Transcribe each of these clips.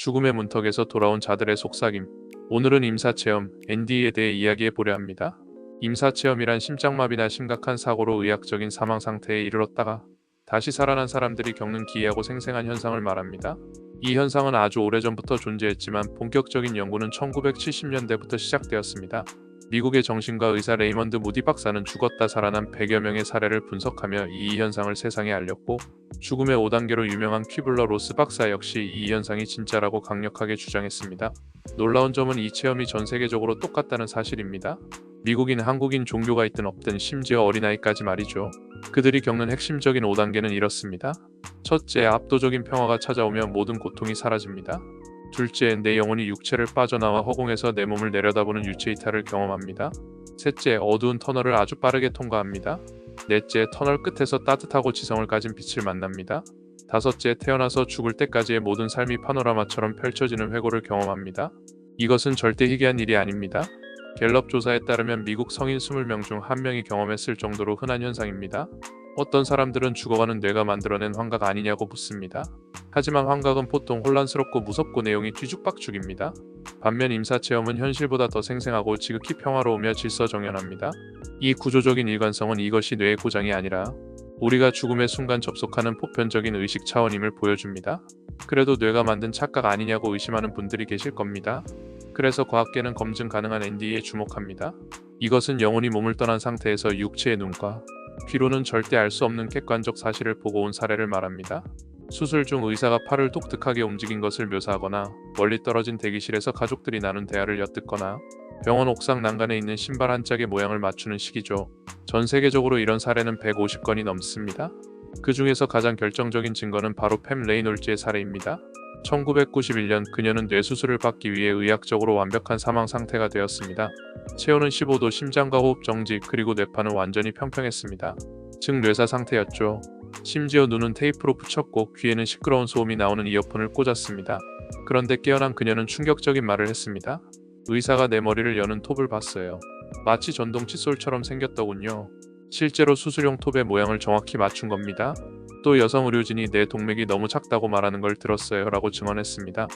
죽음의 문턱에서 돌아온 자들의 속삭임. 오늘은 임사체험, ND에 대해 이야기해 보려 합니다. 임사체험이란 심장마비나 심각한 사고로 의학적인 사망 상태에 이르렀다가 다시 살아난 사람들이 겪는 기이하고 생생한 현상을 말합니다. 이 현상은 아주 오래전부터 존재했지만 본격적인 연구는 1970년대부터 시작되었습니다. 미국의 정신과 의사 레이먼드 무디 박사는 죽었다 살아난 100여 명의 사례를 분석하며 이 현상을 세상에 알렸고 죽음의 5단계로 유명한 퀴블러 로스 박사 역시 이 현상이 진짜라고 강력하게 주장했습니다. 놀라운 점은 이 체험이 전 세계적으로 똑같다는 사실입니다. 미국인, 한국인, 종교가 있든 없든 심지어 어린아이까지 말이죠. 그들이 겪는 핵심적인 5단계는 이렇습니다. 첫째, 압도적인 평화가 찾아오며 모든 고통이 사라집니다. 둘째, 내 영혼이 육체를 빠져나와 허공에서 내 몸을 내려다보는 유체 이탈을 경험합니다. 셋째, 어두운 터널을 아주 빠르게 통과합니다. 넷째, 터널 끝에서 따뜻하고 지성을 가진 빛을 만납니다. 다섯째, 태어나서 죽을 때까지의 모든 삶이 파노라마처럼 펼쳐지는 회고를 경험합니다. 이것은 절대 희귀한 일이 아닙니다. 갤럽 조사에 따르면 미국 성인 20명 중한 명이 경험했을 정도로 흔한 현상입니다. 어떤 사람들은 죽어가는 뇌가 만들어낸 환각 아니냐고 묻습니다. 하지만 환각은 보통 혼란스럽고 무섭고 내용이 뒤죽박죽입니다. 반면 임사체험은 현실보다 더 생생하고 지극히 평화로우며 질서정연합니다. 이 구조적인 일관성은 이것이 뇌의 고장이 아니라 우리가 죽음의 순간 접속하는 보편적인 의식 차원임을 보여줍니다. 그래도 뇌가 만든 착각 아니냐고 의심하는 분들이 계실 겁니다. 그래서 과학계는 검증 가능한 ND에 주목합니다. 이것은 영혼이 몸을 떠난 상태에서 육체의 눈과 귀로는 절대 알 수 없는 객관적 사실을 보고 온 사례를 말합니다. 수술 중 의사가 팔을 독특하게 움직인 것을 묘사하거나 멀리 떨어진 대기실에서 가족들이 나눈 대화를 엿듣거나 병원 옥상 난간에 있는 신발 한 짝의 모양을 맞추는 시기죠. 전 세계적으로 이런 사례는 150건이 넘습니다. 그 중에서 가장 결정적인 증거는 바로 팸 레이놀즈의 사례입니다. 1991년 그녀는 뇌수술을 받기 위해 의학적으로 완벽한 사망 상태가 되었습니다. 체온은 15도, 심장과 호흡 정지, 그리고 뇌파는 완전히 평평했습니다. 즉 뇌사 상태였죠. 심지어 눈은 테이프로 붙였고 귀에는 시끄러운 소음이 나오는 이어폰을 꽂았습니다. 그런데 깨어난 그녀는 충격적인 말을 했습니다. 의사가 내 머리를 여는 톱을 봤어요. 마치 전동 칫솔처럼 생겼더군요. 실제로 수술용 톱의 모양을 정확히 맞춘 겁니다. 또 여성 의료진이 내 동맥이 너무 작다고 말하는 걸 들었어요 라고 증언했습니다.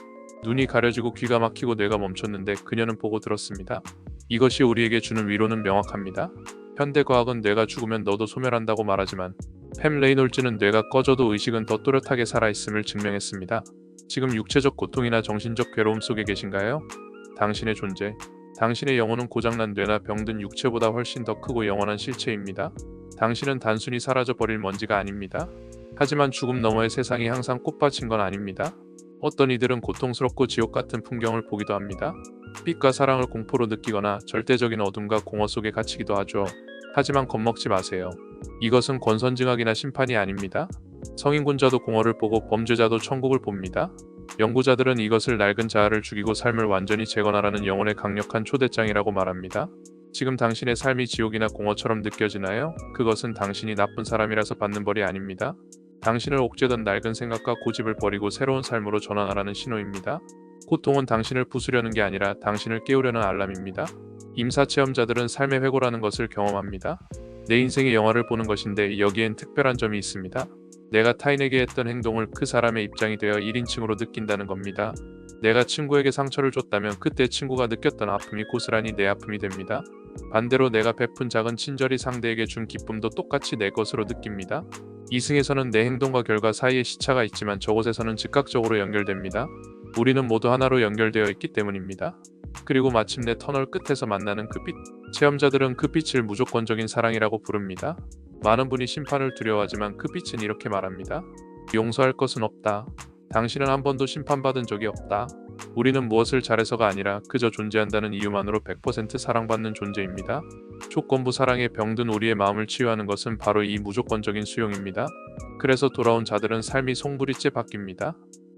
눈이 가려지고 귀가 막히고 뇌가 멈췄는데 그녀는 보고 들었습니다. 이것이 우리에게 주는 위로는 명확합니다. 현대과학은 뇌가 죽으면 너도 소멸한다고 말하지만 팸 레이놀즈는 뇌가 꺼져도 의식은 더 또렷하게 살아있음을 증명했습니다. 지금 육체적 고통이나 정신적 괴로움 속에 계신가요? 당신의 존재, 당신의 영혼은 고장난 뇌나 병든 육체보다 훨씬 더 크고 영원한 실체입니다. 당신은 단순히 사라져버릴 먼지가 아닙니다. 하지만 죽음 너머의 세상이 항상 꽃밭인 건 아닙니다. 어떤 이들은 고통스럽고 지옥 같은 풍경을 보기도 합니다. 빛과 사랑을 공포로 느끼거나 절대적인 어둠과 공허 속에 갇히기도 하죠. 하지만 겁먹지 마세요. 이것은 권선징악이나 심판이 아닙니다. 성인군자도 공허를 보고 범죄자도 천국을 봅니다. 연구자들은 이것을 낡은 자아를 죽이고 삶을 완전히 재건하라는 영혼의 강력한 초대장이라고 말합니다. 지금 당신의 삶이 지옥이나 공허처럼 느껴지나요? 그것은 당신이 나쁜 사람이라서 받는 벌이 아닙니다. 당신을 옥죄던 낡은 생각과 고집을 버리고 새로운 삶으로 전환하라는 신호입니다. 고통은 당신을 부수려는 게 아니라 당신을 깨우려는 알람입니다. 임사 체험자들은 삶의 회고라는 것을 경험합니다. 내 인생의 영화를 보는 것인데 여기엔 특별한 점이 있습니다. 내가 타인에게 했던 행동을 그 사람의 입장이 되어 1인칭으로 느낀다는 겁니다. 내가 친구에게 상처를 줬다면 그때 친구가 느꼈던 아픔이 고스란히 내 아픔이 됩니다. 반대로 내가 베푼 작은 친절이 상대에게 준 기쁨도 똑같이 내 것으로 느낍니다. 이승에서는 내 행동과 결과 사이에 시차가 있지만 저곳에서는 즉각적으로 연결됩니다. 우리는 모두 하나로 연결되어 있기 때문입니다. 그리고 마침내 터널 끝에서 만나는 그 빛. 체험자들은 그 빛을 무조건적인 사랑이라고 부릅니다. 많은 분이 심판을 두려워하지만 그 빛은 이렇게 말합니다. 용서할 것은 없다. 당신은 한 번도 심판받은 적이 없다. 우리는 무엇을 잘해서가 아니라 그저 존재한다는 이유만으로 100% 사랑받는 존재입니다. 조건부 사랑에 병든 우리의 마음을 치유하는 것은 바로 이 무조건적인 수용입니다. 그래서 돌아온 자들은 삶이 송두리째 바뀝니다.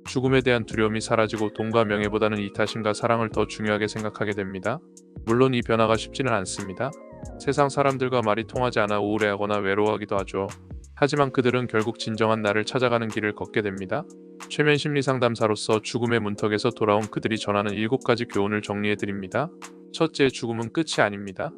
죽음에 대한 두려움이 사라지고 돈과 명예보다는 이타심과 사랑을 더 중요하게 생각하게 됩니다. 물론 이 변화가 쉽지는 않습니다. 세상 사람들과 말이 통하지 않아 우울해하거나 외로워하기도 하죠. 하지만 그들은 결국 진정한 나를 찾아가는 길을 걷게 됩니다. 최면 심리 상담사로서 죽음의 문턱에서 돌아온 그들이 전하는 7가지 교훈을 정리해 드립니다. 첫째, 죽음은 끝이 아닙니다.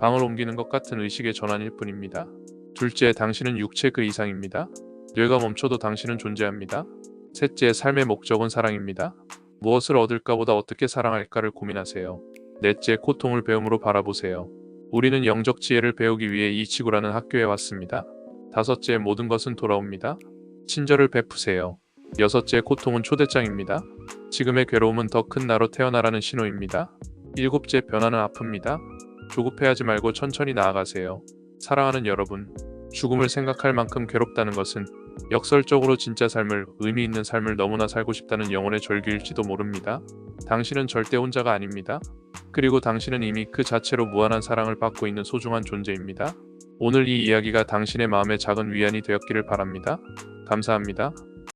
방을 옮기는 것 같은 의식의 전환일 뿐입니다. 둘째, 당신은 육체 그 이상입니다. 뇌가 멈춰도 당신은 존재합니다. 셋째, 삶의 목적은 사랑입니다. 무엇을 얻을까보다 어떻게 사랑할까를 고민하세요. 넷째, 고통을 배움으로 바라보세요. 우리는 영적 지혜를 배우기 위해 이 지구라는 학교에 왔습니다. 다섯째, 모든 것은 돌아옵니다. 친절을 베푸세요. 여섯째, 고통은 초대장입니다. 지금의 괴로움은 더 큰 나로 태어나라는 신호입니다. 일곱째, 변화는 아픕니다. 조급해하지 말고 천천히 나아가세요. 사랑하는 여러분, 죽음을 생각할 만큼 괴롭다는 것은 역설적으로 진짜 삶을, 의미 있는 삶을 너무나 살고 싶다는 영혼의 절규일지도 모릅니다. 당신은 절대 혼자가 아닙니다. 그리고 당신은 이미 그 자체로 무한한 사랑을 받고 있는 소중한 존재입니다. 오늘 이 이야기가 당신의 마음에 작은 위안이 되었기를 바랍니다. 감사합니다.